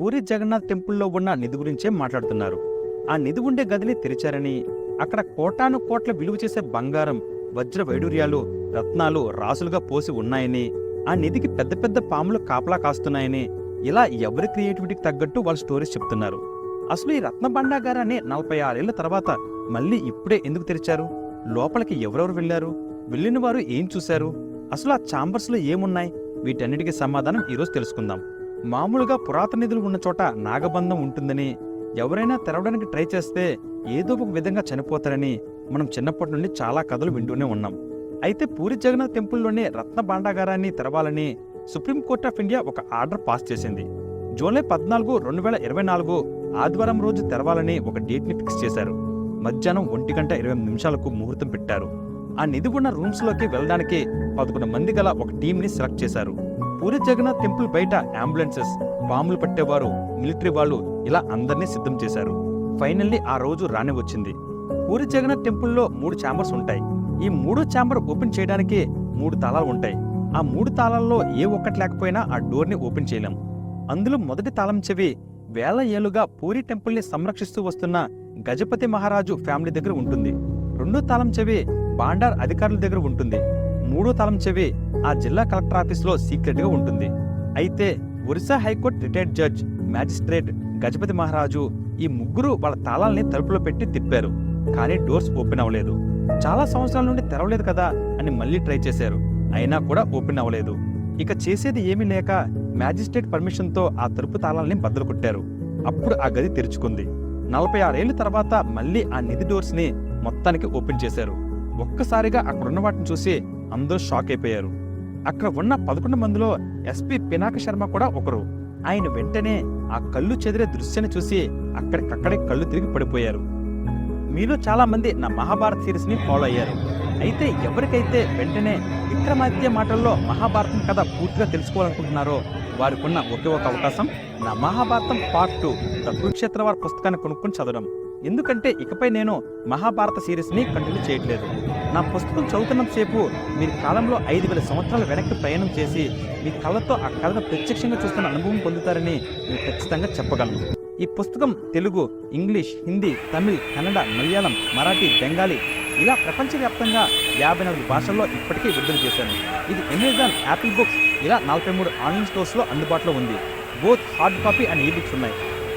పూరి జగన్నాథ్ టెంపుల్లో ఉన్న నిధి గురించే మాట్లాడుతున్నారు. ఆ నిధి ఉండే గదిని తెరిచారని అక్కడ కోటాను కోట్ల విలువ చేసే బంగారం వజ్ర వైడూర్యాలు రత్నాలు రాసులుగా పోసి ఉన్నాయని ఆ నిధికి పెద్ద పెద్ద పాములు కాపలా కాస్తున్నాయని ఇలా ఎవరి క్రియేటివిటీకి తగ్గట్టు వాళ్ళ స్టోరీస్ చెప్తున్నారు. అసలు ఈ రత్న భండాగారాన్ని నలభై ఆరేళ్ళ తర్వాత మళ్ళీ ఇప్పుడే ఎందుకు తెరిచారు? లోపలికి ఎవరెవరు వెళ్ళారు వెళ్ళిన వారు ఏం చూశారు? అసలు ఆ ఛాంబర్స్లో ఏమున్నాయి? వీటన్నిటికీ సమాధానం ఈరోజు తెలుసుకుందాం. మామూలుగా పురాతన నిధులు ఉన్న చోట నాగబంధం ఉంటుందని ఎవరైనా తెరవడానికి ట్రై చేస్తే ఏదో ఒక విధంగా చనిపోతారని మనం చిన్నప్పటి నుండి చాలా కథలు వింటూనే ఉన్నాం. అయితే పూరి జగన్నాథ్ టెంపుల్లోనే రత్న భాండాగారాన్ని తెరవాలని సుప్రీంకోర్ట్ ఆఫ్ ఇండియా ఒక ఆర్డర్ పాస్ చేసింది. జూలై పద్నాలుగు రెండు వేల ఇరవై నాలుగు ఆదివారం రోజు తెరవాలని ఒక డేట్ని ఫిక్స్ చేశారు. మధ్యాహ్నం ఒంటి గంట ఇరవై నిమిషాలకు ముహూర్తం పెట్టారు. ఆ నిధి ఉన్న రూమ్స్లోకి వెళ్ళడానికి పదకొండు మంది గల ఒక టీంని సెలెక్ట్ చేశారు. పూరి జగన్నాథ్ టెంపుల్ బయట అంబులెన్సెస్ బాంబులు పట్టేవారు మిలిటరీ వాళ్ళు ఇలా అందరినీ సిద్ధం చేశారు. ఫైనల్లీ ఆ రోజు రాని వచ్చింది పూరి జగన్నాథ్ టెంపుల్లో మూడు ఛాంబర్స్ ఉంటాయి. ఈ మూడు ఛాంబర్ ఓపెన్ చేయడానికి మూడు తాళాలు ఉంటాయి. ఆ మూడు తాళాల్లో ఏ ఒక్కటి లేకపోయినా ఆ డోర్ని ఓపెన్ చేయలేం. అందులో మొదటి తాళం చెవి వేల ఏళ్ళుగా పూరి టెంపుల్ని సంరక్షిస్తూ వస్తున్న గజపతి మహారాజు ఫ్యామిలీ దగ్గర ఉంటుంది. రెండో తాళం చెవి బాండార్ అధికారుల దగ్గర ఉంటుంది. మూడో తాళం చెవి ఆ జిల్లా కలెక్టర్ ఆఫీస్లో సీక్రెట్గా ఉంటుంది. అయితే Orissa high court retired judge magistrate Gajapati మహారాజు ఈ ముగ్గురు వాళ్ళ తాళాల్ని తలుపులో పెట్టి తిప్పారు. కానీ డోర్స్ ఓపెన్ అవ్వలేదు. చాలా సంవత్సరాల నుండి తెరవలేదు కదా అని మళ్ళీ ట్రై చేశారు. అయినా కూడా ఓపెన్ అవ్వలేదు. ఇక చేసేది ఏమీ లేక మ్యాజిస్ట్రేట్ పర్మిషన్తో ఆ తలుపు తాళాల్ని బద్దలు కొట్టారు అప్పుడు ఆ గది తెరుచుకుంది. నలభై ఆరేళ్ళ తర్వాత మళ్ళీ ఆ నిధి డోర్స్ని మొత్తానికి ఓపెన్ చేశారు. ఒక్కసారిగా అక్కడున్న వాటిని చూసి అందరూ షాక్ అయిపోయారు. అక్కడ ఉన్న పదకొండు మందిలో ఎస్పీ పినాక శర్మ కూడా ఒకరు. ఆయన వెంటనే ఆ కళ్ళు చెదిరే దృశ్యాన్ని చూసి అక్కడికక్కడే కళ్ళు తిరిగి పడిపోయారు. మీలో చాలా మంది నా మహాభారత్ సిరీస్ని ఫాలో అయ్యారు. అయితే ఎవరికైతే వెంటనే విక్రమాదిత్య మాటల్లో మహాభారతం కథ పూర్తిగా తెలుసుకోవాలనుకుంటున్నారో వారికి ఉన్న ఒకే ఒక అవకాశం నా Mahabharatam part two the Kurukshetra వారి పుస్తకాన్ని కొనుక్కొని చదవడం. ఎందుకంటే ఇకపై నేను మహాభారత సిరీస్ని కంటిన్యూ చేయట్లేదు. నా పుస్తకం చదువుతున్నంతసేపు మీరు కాలంలో ఐదు వేల సంవత్సరాల వెనక్కి ప్రయాణం చేసి మీ కళ్ళతో ఆ కళను ప్రత్యక్షంగా చూస్తున్న అనుభవం పొందుతారని నేను ఖచ్చితంగా చెప్పగలను. ఈ పుస్తకం తెలుగు ఇంగ్లీష్ హిందీ తమిళ్ కన్నడ మలయాళం మరాఠీ బెంగాలీ ఇలా ప్రపంచవ్యాప్తంగా యాభై నాలుగు భాషల్లో ఇప్పటికే విడుదల చేశాను. ఇది అమెజాన్ యాపిల్ బుక్స్ ఇలా నలభై మూడు ఆన్లైన్ స్టోర్స్లో అందుబాటులో ఉంది. Both hard copy and ebooks ఉన్నాయి.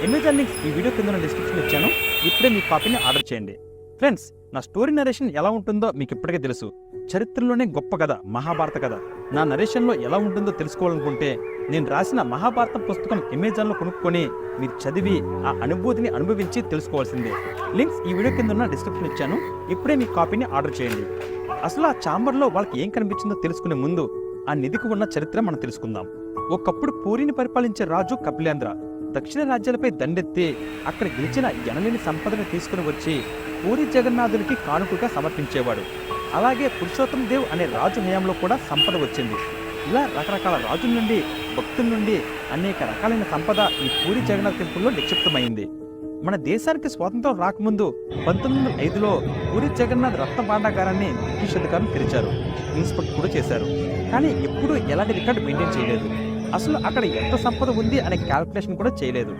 అమెజాన్ లింక్స్ ఈ వీడియో కింద డిస్క్రిప్షన్ ఇచ్చాను. ఇప్పుడే మీ కాపీని ఆర్డర్ చేయండి. ఫ్రెండ్స్ నా స్టోరీ నరేషన్ ఎలా ఉంటుందో మీకు ఇప్పటికే తెలుసు. చరిత్రలోనే గొప్ప కథ మహాభారత కథ. నా నరేషన్లో ఎలా ఉంటుందో తెలుసుకోవాలనుకుంటే నేను రాసిన మహాభారతం పుస్తకం అమెజాన్లో కొనుక్కొని మీరు చదివి ఆ అనుభూతిని అనుభవించి తెలుసుకోవాల్సిందే. లింక్స్ ఈ వీడియో కింద ఉన్న డిస్క్రిప్షన్ ఇచ్చాను. ఇప్పుడే మీ కాపీని ఆర్డర్ చేయండి. అసలు ఆ చాంబర్లో వాళ్ళకి ఏం కనిపించిందో తెలుసుకునే ముందు ఆ నిధికి ఉన్న చరిత్ర మనం తెలుసుకుందాం. ఒకప్పుడు పూరిని పరిపాలించే రాజు కపిలేంద్ర. దక్షిణ రాజ్యాలపై దండెత్తి అక్కడ గెలిచిన ఎనలేని సంపదను తీసుకుని వచ్చి పూరి జగన్నాథునికి కానుకగా సమర్పించేవాడు. అలాగే పురుషోత్తం దేవ్ అనే రాజు హయాంలో కూడా సంపద వచ్చింది. ఇలా రకరకాల రాజుల నుండి భక్తుల నుండి అనేక రకాలైన సంపద ఈ పూరి జగన్నాథ్ టెంపుల్లో నిక్షిప్తమైంది. మన దేశానికి స్వాతంత్రం రాకముందు పంతొమ్మిది వందల ఐదులో పూరి జగన్నాథ్ రత్న భాండాగారాన్ని బ్రిటిష్ అధికారులు తెరిచారు. ఇన్స్పెక్ట్ కూడా చేశారు. కానీ ఎప్పుడూ ఎలాంటి రికార్డు మెయింటైన్ చేయలేదు. అసలు అక్కడ ఎంత సంపద ఉంది అనే క్యాల్కులేషన్ కూడా చేయలేదు.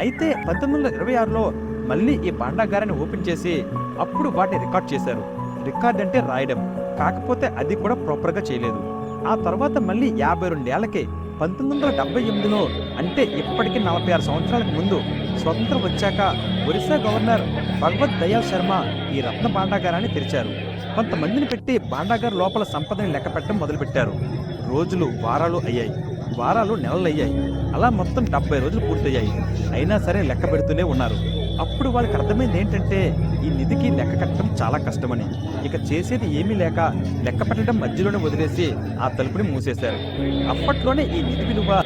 అయితే పంతొమ్మిది వందల ఇరవై ఆరులో మళ్ళీ ఈ భాండాగారాన్ని ఓపెన్ చేసి అప్పుడు వాటిని రికార్డ్ చేశారు. రికార్డ్ అంటే రాయడం. కాకపోతే అది కూడా ప్రాపర్గా చేయలేదు. ఆ తర్వాత మళ్ళీ యాభై రెండేళ్ళకే పంతొమ్మిది వందల డెబ్బై ఎనిమిదిలో అంటే ఇప్పటికీ నలభై ఆరు సంవత్సరాలకు ముందు స్వతంత్రం వచ్చాక ఒరిస్సా గవర్నర్ భగవత్ దయాల్ శర్మ ఈ రత్న భాండాగారాన్ని తెరిచారు. కొంతమందిని పెట్టి భాండాగార్ లోపల సంపదని లెక్క పెట్టడం మొదలుపెట్టారు. రోజులు వారాలు అయ్యాయి. వారాలు నెలలయ్యాయి. అలా మొత్తం డెబ్బై రోజులు పూర్తయ్యాయి. అయినా సరే లెక్క పెడుతూనే ఉన్నారు. అప్పుడు వాళ్ళకి అర్థమైంది ఏంటంటే ఈ నిధికి లెక్క కట్టడం చాలా కష్టమని. ఇక చేసేది ఏమీ లేక లెక్క పెట్టడం మధ్యలోనే వదిలేసి ఆ తలుపుని మూసేశారు. అప్పట్లోనే ఈ నిధి విలువ